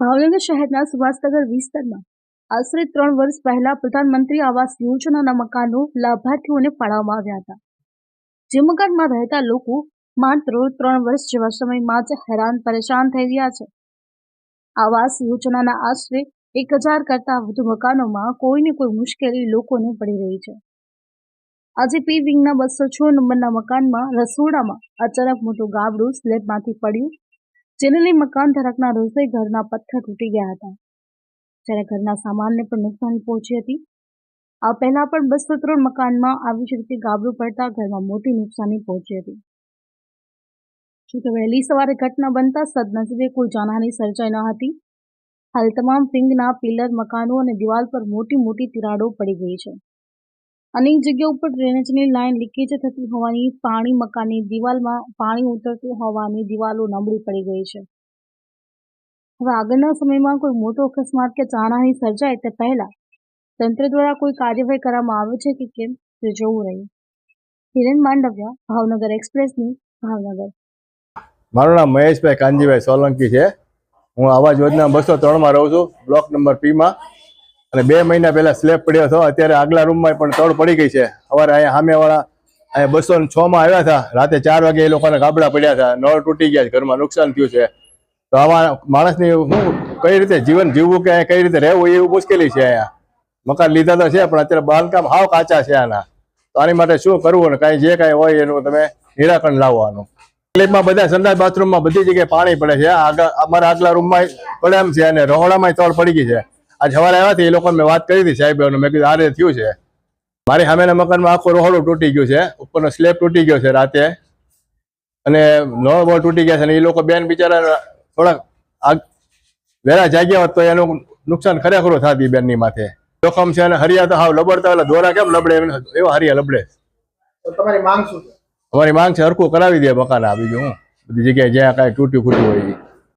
ભાવનગર શહેરના સુભાષનગર વિસ્તારમાં આશરે ત્રણ વર્ષ પહેલા પ્રધાનમંત્રી આવાસ યોજનાના મકાનો લાભાર્થીઓને ફાળવવામાં આવ્યા હતા. જે મકાનમાં રહેતા લોકો માત્ર ત્રણ વર્ષ જેવા સમયમાં જ હેરાન પરેશાન થઈ રહ્યા છે. આવાસ યોજનાના આશરે એક હજાર કરતા વધુ મકાનોમાં કોઈને કોઈ મુશ્કેલી લોકોને પડી રહી છે. આજે પી વિંગના બસો છ નંબરના મકાનમાં રસોડામાં અચાનક મોટું ગાબડું સ્લેબમાંથી પડ્યું જેને લઈ મકાન ધારકના રસોઈ ઘરના પથ્થર તૂટી ગયા હતા. જ્યારે ઘરના સામાનને પણ નુકસાની પહોંચી હતી. આ પહેલા પણ બસો ત્રણ મકાનમાં આવી જ રીતે ગાબડું પડતા ઘરમાં મોટી નુકસાની પહોંચી હતી. જોકે વહેલી સવારે ઘટના બનતા સદનસીબે કોઈ જાનહાની સર્જાઈ ન હતી. હાલ તમામ પિંગના પિલર, મકાનો અને દિવાલ પર મોટી મોટી તિરાડો પડી ગઈ છે. અનેક જગ્યા ઉપર ડ્રેનેજની લાઇન લીકેજ થતી હોવાની, પાણી મકાનની દિવાલમાં પાણી ઉતરતું હોવાની દિવાલો નબળી પડી ગઈ છે. હવે આગળના સમયમાં કોઈ મોટો અકસ્માત કે જાનહાની સર્જાય તે પહેલા તંત્ર દ્વારા કોઈ કાર્યવાહી કરવામાં આવે છે કે કેમ તે જોવું રહ્યું. હિરેન માંડવિયા, ભાવનગર એક્સપ્રેસની ભાવનગર. મારું નામ મહેશભાઈ કાનજીભાઈ સોલંકી છે. હું આવાજ યોજના બસો ત્રણમાં રહું છું. બ્લોક નંબર પીમાં. અને બે મહિના પહેલા સ્લેબ પડ્યો હતો. અત્યારે આગલા રૂમમાં પણ તળ પડી ગઈ છે. સવારે અહીંયા સામેવાળા અહીંયા બસો છ માં આવ્યા હતા. રાતે ચાર વાગે એ લોકોને ગાબડા પડ્યા હતા. નળ તૂટી ગયા છે. ઘરમાં નુકસાન થયું છે. તો આવા માણસની શું કઈ રીતે જીવન જીવવું કે કઈ રીતે રહેવું એવું મુશ્કેલી છે અહીંયા. મકાન લીધા તો છે, પણ અત્યારે બાંધકામ હાવ કાચા છે આના. તો આની માટે શું કરવું ને કાંઈ જે કાંઈ હોય એનું તમે નિરાકરણ લાવવાનું તકલીફમાં બધા સંડાસ બાથરૂમમાં બધી જગ્યાએ પાણી પડે છે. આગળ અમારા આગલા રૂમમાં પડે એમ છે અને રહોડામાં તળ પડી ગઈ છે. આજ સવારે આવ્યા હતા એ લોકોને મેં વાત કરી હતી સાહેબ મેં કીધું આ રીતે થયું છે. મારી સામેના મકાનમાં આખો રોહડો તૂટી ગયું છે ઉપરનો સ્લેબ તૂટી ગયો છે રાતે. અને નળ બળ તૂટી ગયા છે અને એ લોકો બેન બિચારા થોડાક આગ વહેલા જાગ્યા હોત તો એનું નુકસાન ખરેખર થતી બેનની માથે. જોખમ છે અને હરિયા તો હાવ લબડતા એટલે દોરા કેમ લબડે? એવા હરિયા લબડે. તો તમારી માંગ શું છે? અમારી માંગ છે હરખું કરાવી દે મકાન આ બીજું હું. બધી જગ્યાએ જ્યાં કાંઈ તૂટ્યું ફૂટ્યું હોય.